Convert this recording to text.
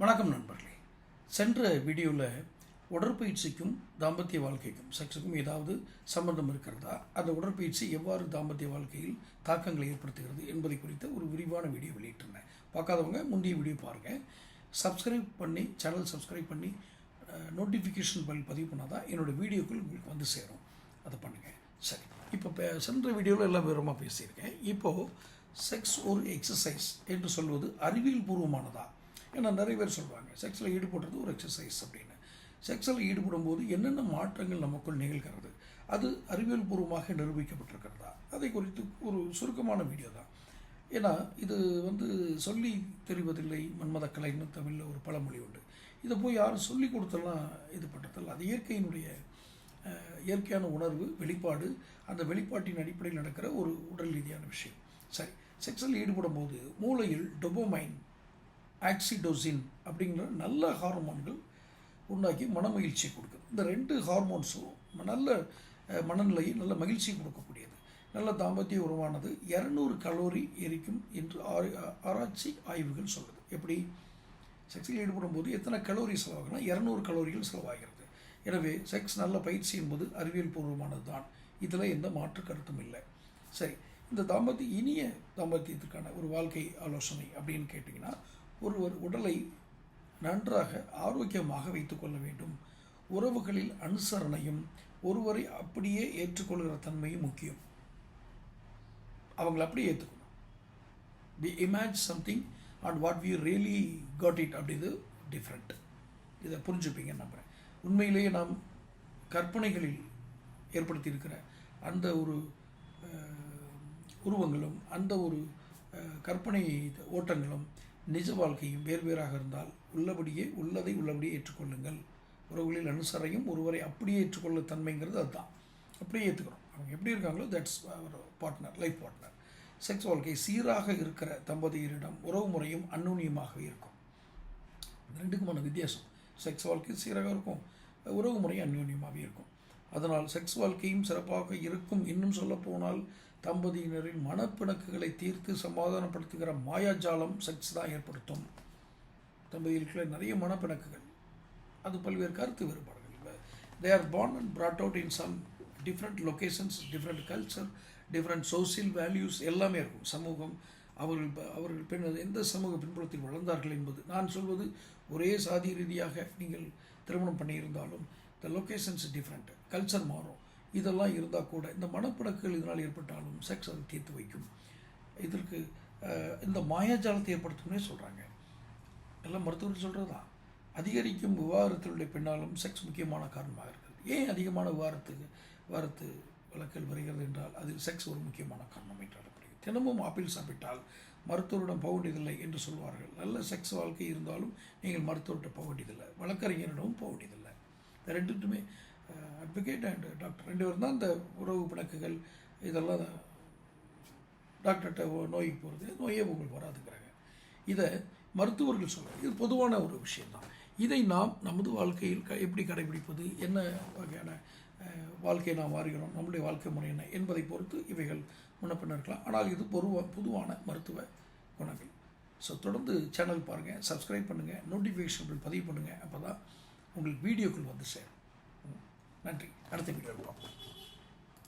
வணக்கம் நண்பர்களே. சென்ற வீடியோவில் உடற்பயிற்சிக்கும் தாம்பத்திய வாழ்க்கைக்கும் செக்ஸுக்கும் ஏதாவது சம்பந்தம் இருக்கிறதா? அந்த உடற்பயிற்சி எவ்வாறு தாம்பத்திய வாழ்க்கையில் தாக்கங்களை ஏற்படுத்துகிறது என்பதை குறித்த ஒரு விரிவான வீடியோ வெளியிட்டிருந்தேன். பார்க்காதவங்க முந்தைய வீடியோ பாருங்கள் சப்ஸ்கிரைப் பண்ணி சேனல் சப்ஸ்கிரைப் பண்ணி நோட்டிஃபிகேஷன் பெல் பதிவு பண்ணால் தான் என்னோடய வீடியோக்கள் உங்களுக்கு வந்து சேரும். அதை பண்ணுங்கள் சரி. இப்போ சென்ற வீடியோவில் எல்லாம் விவரமாக பேசியிருக்கேன். இப்போது செக்ஸ் ஒரு எக்ஸசைஸ் என்று சொல்வது அறிவியல் பூர்வமானதா? ஏன்னா நிறைய பேர் சொல்கிறாங்க செக்ஸில் ஈடுபடுறது ஒரு எக்ஸசைஸ் அப்படின்னு. செக்ஸில் ஈடுபடும் போது என்னென்ன மாற்றங்கள் நமக்குள் நிகழ்கிறது? அது அறிவியல் பூர்வமாக நிரூபிக்கப்பட்டிருக்கிறதா? அதை குறித்து ஒரு சுருக்கமான வீடியோ தான். ஏன்னா இது வந்து சொல்லி தெரிவதில்லை. மன்மத கலைன்னு தமிழில் ஒரு பழமொழி உண்டு. இதை போய் யாரும் சொல்லி கொடுத்தெல்லாம் இது பண்ணுறதில்ல அது இயற்கையினுடைய இயற்கையான உணர்வு வெளிப்பாடு அந்த வெளிப்பாட்டின் அடிப்படையில் நடக்கிற ஒரு உடல் ரீதியான விஷயம். சரி. செக்ஸில் ஈடுபடும் போது மூளையில் டொபோமைன் ஆக்சிடோசின் அப்படிங்கிற நல்ல ஹார்மோன்கள் உண்டாக்கி மனமகிழ்ச்சி கொடுக்குது. இந்த ரெண்டு ஹார்மோன்ஸும் நல்ல மனநிலையை நல்ல மகிழ்ச்சி கொடுக்கக்கூடியது. நல்ல தாம்பத்திய உருவானது இரநூறு கலோரி எரிக்கும் என்று ஆர- ஆராய்ச்சி ஆய்வுகள் சொல்லுது. எப்படி? செக்ஸில் ஈடுபடும் போது எத்தனை கலோரி செலவாகுனா இரநூறு கலோரிகள் செலவாகிறது. எனவே செக்ஸ் நல்ல பயிற்சி என்பது அறிவியல் பூர்வமானது தான் இதில் எந்த மாற்று கருத்தும் இல்லை. சரி இந்த தாம்பத்திய இனிய தாம்பத்தியத்திற்கான ஒரு வாழ்க்கை ஆலோசனை அப்படின்னு கேட்டிங்கன்னா ஒருவர் உடலை நன்றாக ஆரோக்கியமாக வைத்துக்கொள்ள வேண்டும். உறவுகளில் அனுசரணையும் ஒருவரை அப்படியே ஏற்றுக்கொள்கிற தன்மையும் முக்கியம். அவங்கள அப்படியே ஏற்றுக்கணும். We imagine something and what we really got it அப்படிது different இதை புரிஞ்சுப்பீங்க நம்புகிறேன் உண்மையிலேயே நாம் கற்பனைகளில் ஏற்படுத்தியிருக்கிற அந்த ஒரு உருவங்களும் அந்த ஒரு கற்பனை ஓட்டங்களும் நிஜ வாழ்க்கையும் வேறு வேறாக இருந்தால் உள்ளபடியே உள்ளதை உள்ளபடியே ஏற்றுக்கொள்ளுங்கள். உறவுகளில் அனுசரையும் ஒருவரை அப்படியே ஏற்றுக்கொள்ள தன்மைங்கிறது அதுதான். அப்படியே ஏற்றுக்கிறோம் அவங்க எப்படி இருக்காங்களோ that's our partner life partner sex வாழ்க்கை சீராக இருக்கிற தம்பதியரிடம் உறவு முறையும் அந்நுண்ணியமாகவே இருக்கும். ரெண்டுக்குமான வித்தியாசம். செக்ஸ் வாழ்க்கை சீராக இருக்கும் உறவு முறை அந்யோன்யமாகவே இருக்கும். அதனால் செக்ஸ் வாழ்க்கையும் சிறப்பாக இருக்கும். இன்னும் சொல்லப்போனால் தம்பதியினரின் மனப்பிணக்குகளை தீர்த்து சமாதானப்படுத்துகிற மாயாஜாலம் செக்ஸ் தான் ஏற்படுத்தும். தம்பதிகளுக்குள்ள நிறைய மனப்பிணக்குகள். அது பல்வேறு கருத்து வேறுபாடுகள் they are born and brought out in some different locations different culture different social values எல்லாமே இருக்கும். சமூகம் அவர்கள் அவர்கள் பின் எந்த சமூக பின்புலத்தில் வளர்ந்தார்கள் என்பது. நான் சொல்வது ஒரே சாதி ரீதியாக நீங்கள் திருமணம் பண்ணியிருந்தாலும் த லொக்கேஷன்ஸ் டிஃப்ரெண்ட் கல்ச்சர் மாறும். இதெல்லாம் இருந்தால் கூட இந்த மனப்படக்குகள் இதனால் ஏற்பட்டாலும் செக்ஸ் அதை தீர்த்து வைக்கும். இதற்கு இந்த மாயாஜாலத்தை ஏற்படுத்தும்னே சொல்கிறாங்க எல்லாம் மருத்துவர்கள் சொல்கிறது தான் அதிகரிக்கும் விவாகரத்தினுடைய பின்னாலும் செக்ஸ் முக்கியமான காரணமாக இருக்கிறது. ஏன் அதிகமான விவாகரத்துக்கு விவாகரத்து வழக்கில் வருகிறது என்றால் அதில் செக்ஸ் ஒரு முக்கியமான காரணம் என்று சொல்லப்படுகிறது தினமும் ஆப்பிள் சாப்பிட்டால் மருத்துவரிடம் போக வேண்டியதில்லை என்று சொல்வார்கள். நல்ல செக்ஸ் வாழ்க்கை இருந்தாலும் நீங்கள் மருத்துவர்கிட்ட போக வேண்டியதில்லை. வழக்கறிஞரிடமும் போக வேண்டியதில்லை. இந்த ரெண்டுட்டுமே அட்வொகேட் அண்ட் டாக்டர் ரெண்டு பேரும் தான் இந்த உறவு பிணக்குகள் இதெல்லாம் டாக்டர்கிட்ட நோய்க்கு போகிறது நோயே உங்களுக்கு வராதுங்கிறாங்க. இதை மருத்துவர்கள் சொல்கிறாங்க இது பொதுவான ஒரு விஷயந்தான் இதை நாம் நமது வாழ்க்கையில் க எப்படி கடைபிடிப்பது? என்ன வகையான வாழ்க்கையை நாம் மாறுகிறோம் நம்முடைய வாழ்க்கை முறை என்ன? என்பதை பொறுத்து இவைகள் முன்னப்பின்ன இருக்கலாம். ஆனால் இது பொதுவா பொதுவான மருத்துவ குணங்கள். ஸோ தொடர்ந்து சேனல் பாருங்கள் சப்ஸ்கிரைப் பண்ணுங்கள் நோட்டிஃபிகேஷன் பதிவு பண்ணுங்கள் அப்போ தான் உங்களுக்கு வீடியோக்கள் வந்து சேரும். நன்றி. அடுத்த வீடியோவில் பார்ப்போம்.